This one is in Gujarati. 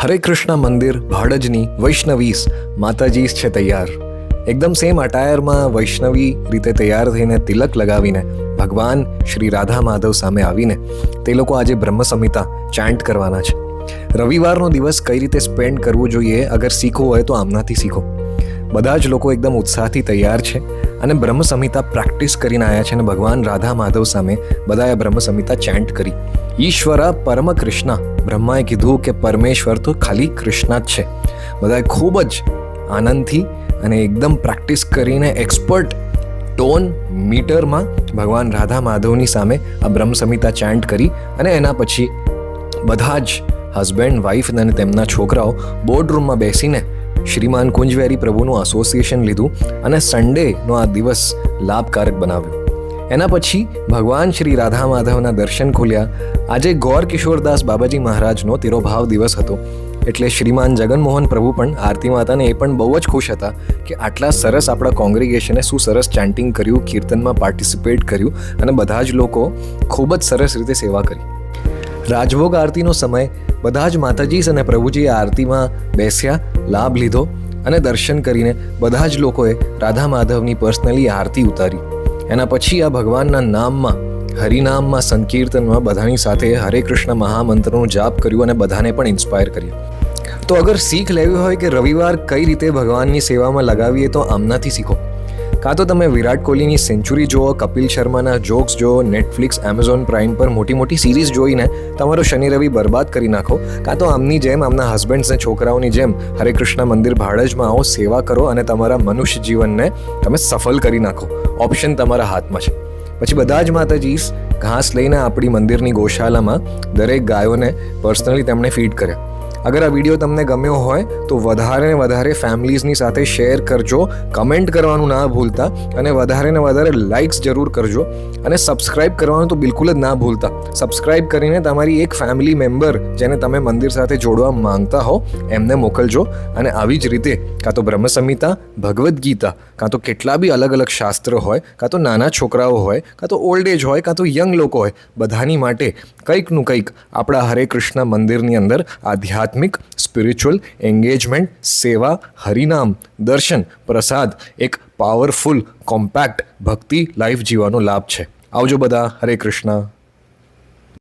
હરે કૃષ્ણ મંદિર, ભાડજની, વૈષ્ણવીસ માતાજી છે તૈયાર. એકદમ સેમ અટાયરમાં વૈષ્ણવી રીતે તૈયાર થઈને તિલક લગાવીને ભગવાન શ્રી રાધા માધવ સામે આવીને તે લોકો આજે બ્રહ્મ સંહિતા ચાન્ટ કરવાના છે. રવિવારનો દિવસ કઈ રીતે સ્પેન્ડ કરવું જોઈએ, અગર શીખવું હોય તો આમનાથી શીખો. બધા જ લોકો એકદમ ઉત્સાહથી તૈયાર છે અને બ્રહ્મ સંહિતા પ્રેક્ટિસ કરીને આવ્યા છે અને ભગવાન રાધા માધવ સામે બધાએ બ્રહ્મ સંહિતા ચેન્ટ કરી. ઈશ્વર પરમ કૃષ્ણ બ્રહ્માએ કીધું કે પરમેશ્વર તો ખાલી કૃષ્ણ જ છે. બધાએ ખૂબ જ આનંદથી અને એકદમ પ્રેક્ટિસ કરીને એક્સપર્ટ ટોન મીટરમાં ભગવાન રાધા માધવની સામે આ બ્રહ્મ સંહિતા ચેન્ટ કરી અને એના પછી બધા જ હસબન્ડ વાઈફ અને તેમના છોકરાઓ બોર્ડરૂમમાં બેસીને શ્રીમાન કુંજવેરી પ્રભુનું એસોસિએશન લીધું અને સન્ડેનો આ દિવસ લાભકારક બનાવ્યો. એના પછી ભગવાન શ્રી રાધા માધવના દર્શન ખોલ્યા આજે ગૌર કિશોરદાસ બાબાજી મહારાજનો તિરોભાવ દિવસ હતો. એટલે શ્રીમાન જગનમોહન પ્રભુ પણ આરતી માતાને એ પણ બહુ જ ખુશ હતા કે આટલા સરસ આપણા કોંગ્રિગેશને શું સરસ ચાન્ટિંગ કર્યું, કીર્તનમાં પાર્ટિસિપેટ કર્યું અને બધા જ લોકો ખૂબ જ સરસ રીતે સેવા કરી. રાજભોગ આરતીનો સમય બધા જ માતાજી અને પ્રભુજીએ આરતીમાં બેસ્યા, લાભ લીધો અને દર્શન કરીને બધા જ લોકોએ રાધા માધવની પર્સનલી આરતી ઉતારી. એના પછી આ ભગવાનના નામમાં હરિનામમાં સંકીર્તનમાં બધાની સાથે હરે કૃષ્ણ મહામંત્રનો જાપ કર્યું અને બધાને પણ ઇન્સ્પાયર કર્યું. તો અગર શીખ લેવી હોય કે રવિવાર કઈ રીતે ભગવાનની સેવામાં લગાવીએ તો આમનાથી શીખો. કાં તો તમે વિરાટ કોહલીની સેન્ચુરી જુઓ, કપિલ શર્માના જોક્સ જુઓ નેટફ્લિક્સ એમેઝોન પ્રાઇમ પર મોટી મોટી સિરીઝ જોઈને તમારો શનિ રવિ બરબાદ કરી નાખો. કાં તો આમની જેમ આમના હસબન્ડ્સને છોકરાઓની જેમ હરે કૃષ્ણ મંદિર ભાડજમાં આવો, સેવા કરો અને તમારા મનુષ્ય જીવનને તમે સફળ કરી નાખો. ઓપ્શન તમારા હાથમાં છે. પછી બધા જ માતાજીસ ઘાસ લઈને આપણી મંદિરની ગૌશાલામાં દરેક ગાયોને પર્સનલી તેમણે ફીડ કર્યા. અગર આ વીડિયો તમને ગમ્યો હોય, તો વધારે ને વધારે ફેમિલીઝની સાથે શેર કરજો કમેન્ટ કરવાનું ના ભૂલતા, અને વધારે ને વધારે લાઇક્સ જરૂર કરજો. અને સબસ્ક્રાઇબ કરવાનું તો બિલકુલ જ ના ભૂલતા. સબસ્ક્રાઇબ કરીને તમારી એક ફેમિલી મેમ્બર જેને તમે મંદિર સાથે જોડવા માંગતા હો, એમને મોકલજો. અને આવી જ રીતે, કાં તો બ્રહ્મ સંહિતા, ભગવદ્ ગીતા, કાં તો કેટલા બી અલગ અલગ શાસ્ત્ર હોય, કાં તો નાના છોકરાઓ હોય, કાં તો ઓલ્ડ એજ હોય, કાં તો યંગ લોકો હોય, બધાની માટે કંઈકનું કંઈક આપણા હરે કૃષ્ણ મંદિરની અંદર આધ્યાત્મિક સ્પિરિચ્યુઅલ એન્ગેજમેન્ટ સેવા, હરિનામ, દર્શન, પ્રસાદ, એક પાવરફુલ કોમ્પેક્ટ ભક્તિ લાઈફ જીવવાનો લાભ છે. આવજો બધા. હરે કૃષ્ણ.